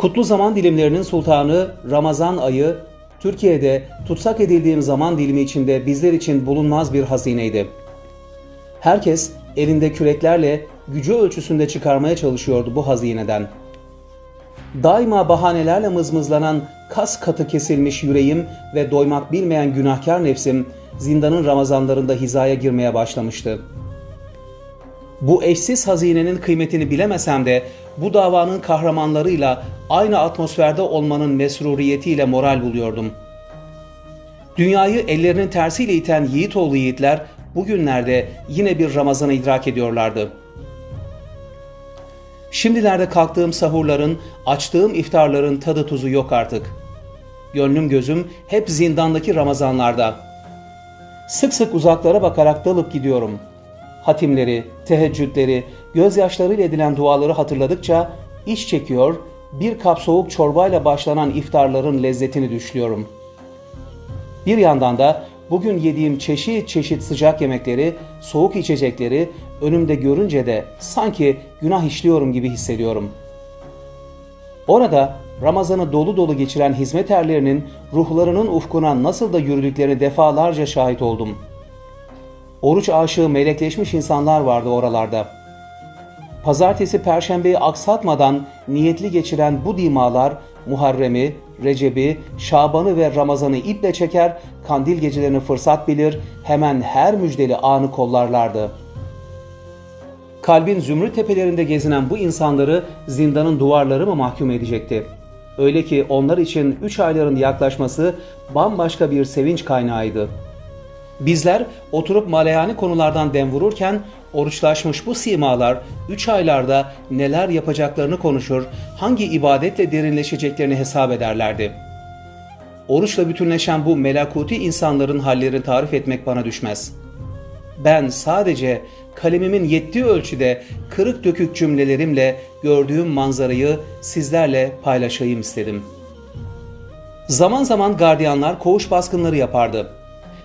Kutlu zaman dilimlerinin sultanı Ramazan ayı Türkiye'de tutsak edildiğim zaman dilimi içinde bizler için bulunmaz bir hazineydi. Herkes elinde küreklerle gücü ölçüsünde çıkarmaya çalışıyordu bu hazineden. Daima bahanelerle mızmızlanan kas katı kesilmiş yüreğim ve doymak bilmeyen günahkar nefsim zindanın Ramazanlarında hizaya girmeye başlamıştı. Bu eşsiz hazinenin kıymetini bilemesem de bu davanın kahramanlarıyla aynı atmosferde olmanın mesruriyetiyle moral buluyordum. Dünyayı ellerinin tersiyle iten Yiğitoğlu yiğitler bugünlerde yine bir Ramazan'ı idrak ediyorlardı. Şimdilerde kalktığım sahurların, açtığım iftarların tadı tuzu yok artık. Gönlüm gözüm hep zindandaki Ramazanlarda. Sık sık uzaklara bakarak dalıp gidiyorum. Hatimleri, teheccüdleri, gözyaşlarıyla edilen duaları hatırladıkça iç çekiyor, bir kap soğuk çorbayla başlanan iftarların lezzetini düşlüyorum. Bir yandan da bugün yediğim çeşit çeşit sıcak yemekleri, soğuk içecekleri önümde görünce de sanki günah işliyorum gibi hissediyorum. Orada Ramazan'ı dolu dolu geçiren hizmet erlerinin ruhlarının ufkuna nasıl da yürüdüklerini defalarca şahit oldum. Oruç aşığı melekleşmiş insanlar vardı oralarda. Pazartesi perşembeyi aksatmadan niyetli geçiren bu dimalar Muharrem'i, Recep'i, Şaban'ı ve Ramazan'ı iple çeker, kandil gecelerini fırsat bilir, hemen her müjdeli anı kollarlardı. Kalbin zümrüt tepelerinde gezinen bu insanları zindanın duvarları mı mahkum edecekti? Öyle ki onlar için üç ayların yaklaşması bambaşka bir sevinç kaynağıydı. Bizler oturup maleyani konulardan dem vururken oruçlaşmış bu simalar 3 aylarda neler yapacaklarını konuşur, hangi ibadetle derinleşeceklerini hesap ederlerdi. Oruçla bütünleşen bu melakuti insanların hallerini tarif etmek bana düşmez. Ben sadece kalemimin yettiği ölçüde kırık dökük cümlelerimle gördüğüm manzarayı sizlerle paylaşayım istedim. Zaman zaman gardiyanlar koğuş baskınları yapardı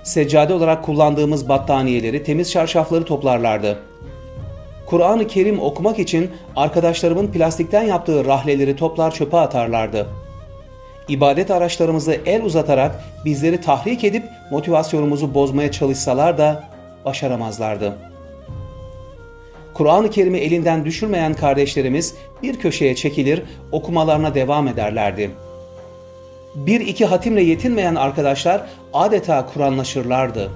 seccade olarak kullandığımız battaniyeleri, temiz çarşafları toplarlardı. Kur'an-ı Kerim okumak için arkadaşlarımın plastikten yaptığı rahleleri toplar çöpe atarlardı. İbadet araçlarımızı el uzatarak bizleri tahrik edip motivasyonumuzu bozmaya çalışsalar da başaramazlardı. Kur'an-ı Kerim'i elinden düşürmeyen kardeşlerimiz bir köşeye çekilir, okumalarına devam ederlerdi.'' Bir iki hatimle yetinmeyen arkadaşlar adeta Kur'anlaşırlardı.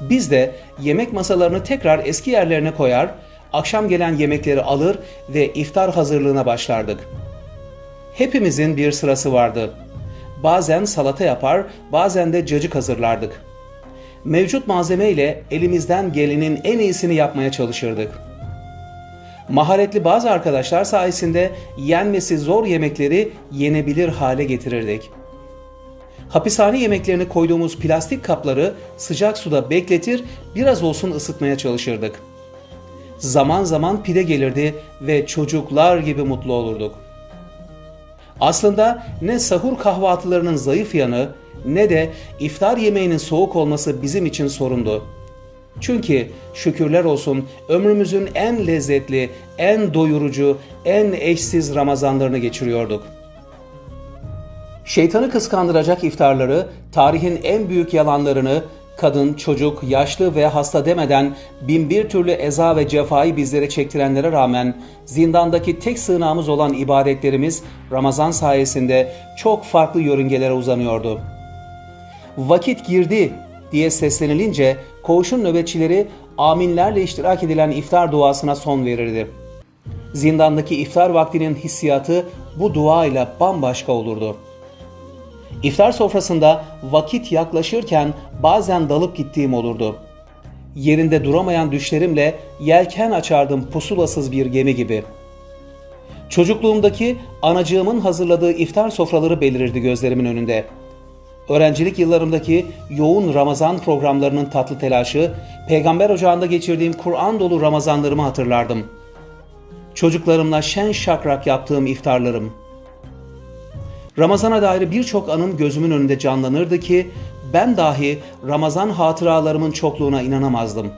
Biz de yemek masalarını tekrar eski yerlerine koyar, akşam gelen yemekleri alır ve iftar hazırlığına başlardık. Hepimizin bir sırası vardı. Bazen salata yapar, bazen de cacık hazırlardık. Mevcut malzeme ile elimizden gelenin en iyisini yapmaya çalışırdık.'' Maharetli bazı arkadaşlar sayesinde yenmesi zor yemekleri yenebilir hale getirirdik. Hapishane yemeklerini koyduğumuz plastik kapları sıcak suda bekletir, biraz olsun ısıtmaya çalışırdık. Zaman zaman pide gelirdi ve çocuklar gibi mutlu olurduk. Aslında ne sahur kahvaltılarının zayıf yanı ne de iftar yemeğinin soğuk olması bizim için sorundu. Çünkü şükürler olsun ömrümüzün en lezzetli, en doyurucu, en eşsiz Ramazanlarını geçiriyorduk. Şeytanı kıskandıracak iftarları, tarihin en büyük yalanlarını, kadın, çocuk, yaşlı ve hasta demeden bin bir türlü eza ve cefayı bizlere çektirenlere rağmen zindandaki tek sığınağımız olan ibadetlerimiz Ramazan sayesinde çok farklı yörüngelere uzanıyordu. Vakit girdi diye seslenilince koğuşun nöbetçileri aminlerle iştirak edilen iftar duasına son verirdi. Zindandaki iftar vaktinin hissiyatı bu dua ile bambaşka olurdu. İftar sofrasında vakit yaklaşırken bazen dalıp gittiğim olurdu. Yerinde duramayan düşlerimle yelken açardım pusulasız bir gemi gibi. Çocukluğumdaki anacığımın hazırladığı iftar sofraları belirirdi gözlerimin önünde.'' Öğrencilik yıllarımdaki yoğun Ramazan programlarının tatlı telaşı, peygamber ocağında geçirdiğim Kur'an dolu Ramazanlarımı hatırlardım. Çocuklarımla şen şakrak yaptığım iftarlarım. Ramazana dair birçok anım gözümün önünde canlanırdı ki ben dahi Ramazan hatıralarımın çokluğuna inanamazdım.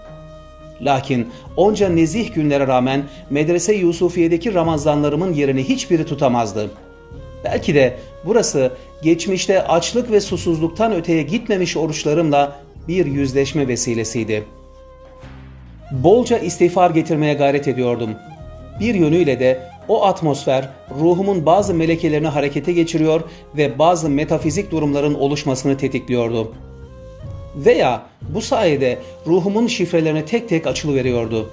Lakin onca nezih günlere rağmen Medrese Yusufiye'deki Ramazanlarımın yerini hiçbiri tutamazdı. Belki de burası geçmişte açlık ve susuzluktan öteye gitmemiş oruçlarımla bir yüzleşme vesilesiydi. Bolca istiğfar getirmeye gayret ediyordum. Bir yönüyle de o atmosfer ruhumun bazı melekelerini harekete geçiriyor ve bazı metafizik durumların oluşmasını tetikliyordu. Veya bu sayede ruhumun şifrelerine tek tek açılıveriyordu.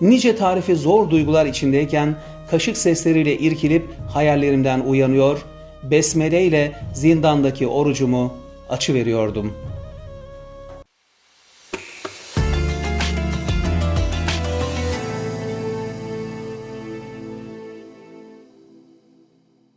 Nice tarifi zor duygular içindeyken kaşık sesleriyle irkilip hayallerimden uyanıyor, besmele ile zindandaki orucumu açıveriyordum.''